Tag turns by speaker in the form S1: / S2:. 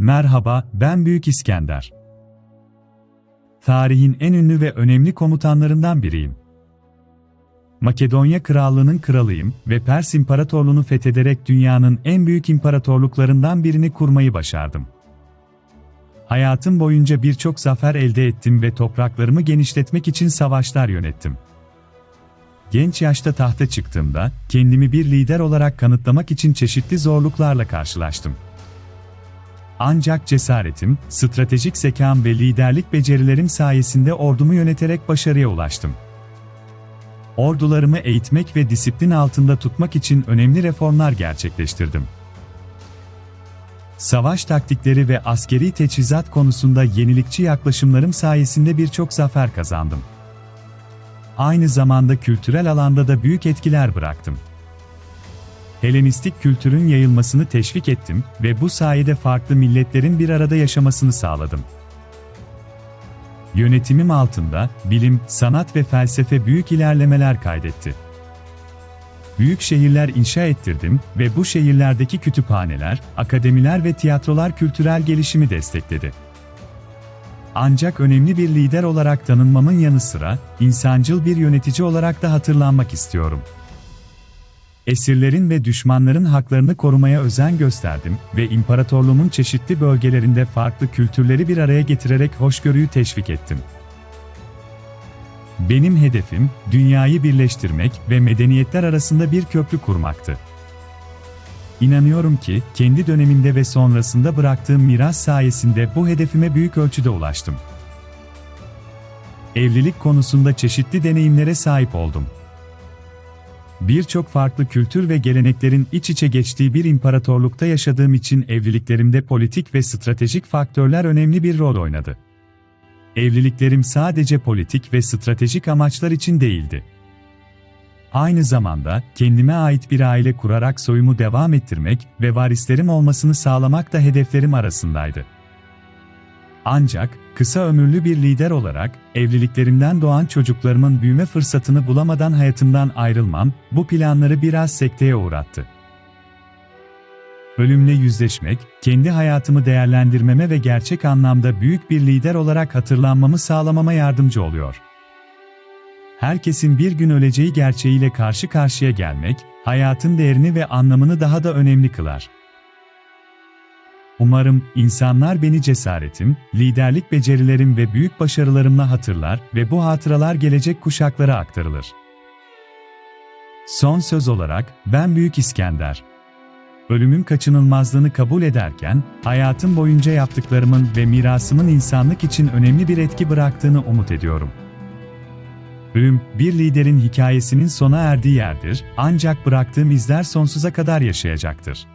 S1: Merhaba, ben Büyük İskender. Tarihin en ünlü ve önemli komutanlarından biriyim. Makedonya Krallığı'nın kralıyım ve Pers İmparatorluğunu fethederek dünyanın en büyük imparatorluklarından birini kurmayı başardım. Hayatım boyunca birçok zafer elde ettim ve topraklarımı genişletmek için savaşlar yönettim. Genç yaşta tahta çıktığımda kendimi bir lider olarak kanıtlamak için çeşitli zorluklarla karşılaştım. Ancak cesaretim, stratejik zekam ve liderlik becerilerim sayesinde ordumu yöneterek başarıya ulaştım. Ordularımı eğitmek ve disiplin altında tutmak için önemli reformlar gerçekleştirdim. Savaş taktikleri ve askeri teçhizat konusunda yenilikçi yaklaşımlarım sayesinde birçok zafer kazandım. Aynı zamanda kültürel alanda da büyük etkiler bıraktım. Helenistik kültürün yayılmasını teşvik ettim ve bu sayede farklı milletlerin bir arada yaşamasını sağladım. Yönetimim altında bilim, sanat ve felsefe büyük ilerlemeler kaydetti. Büyük şehirler inşa ettirdim ve bu şehirlerdeki kütüphaneler, akademiler ve tiyatrolar kültürel gelişimi destekledi. Ancak önemli bir lider olarak tanınmamın yanı sıra, insancıl bir yönetici olarak da hatırlanmak istiyorum. Esirlerin ve düşmanların haklarını korumaya özen gösterdim ve imparatorluğumun çeşitli bölgelerinde farklı kültürleri bir araya getirerek hoşgörüyü teşvik ettim. Benim hedefim, dünyayı birleştirmek ve medeniyetler arasında bir köprü kurmaktı. İnanıyorum ki, kendi döneminde ve sonrasında bıraktığım miras sayesinde bu hedefime büyük ölçüde ulaştım. Evlilik konusunda çeşitli deneyimlere sahip oldum. Birçok farklı kültür ve geleneklerin iç içe geçtiği bir imparatorlukta yaşadığım için evliliklerimde politik ve stratejik faktörler önemli bir rol oynadı. Evliliklerim sadece politik ve stratejik amaçlar için değildi. Aynı zamanda kendime ait bir aile kurarak soyumu devam ettirmek ve varislerim olmasını sağlamak da hedeflerim arasındaydı. Ancak kısa ömürlü bir lider olarak evliliklerimden doğan çocuklarımın büyüme fırsatını bulamadan hayatımdan ayrılmam bu planları biraz sekteye uğrattı. Ölümle yüzleşmek, kendi hayatımı değerlendirmeme ve gerçek anlamda büyük bir lider olarak hatırlanmamı sağlamama yardımcı oluyor. Herkesin bir gün öleceği gerçeğiyle karşı karşıya gelmek, hayatın değerini ve anlamını daha da önemli kılar. Umarım insanlar beni cesaretim, liderlik becerilerim ve büyük başarılarımla hatırlar ve bu hatıralar gelecek kuşaklara aktarılır. Son söz olarak, ben Büyük İskender. Ölümün kaçınılmazlığını kabul ederken, hayatım boyunca yaptıklarımın ve mirasımın insanlık için önemli bir etki bıraktığını umut ediyorum. Ölüm, bir liderin hikayesinin sona erdiği yerdir, ancak bıraktığım izler sonsuza kadar yaşayacaktır.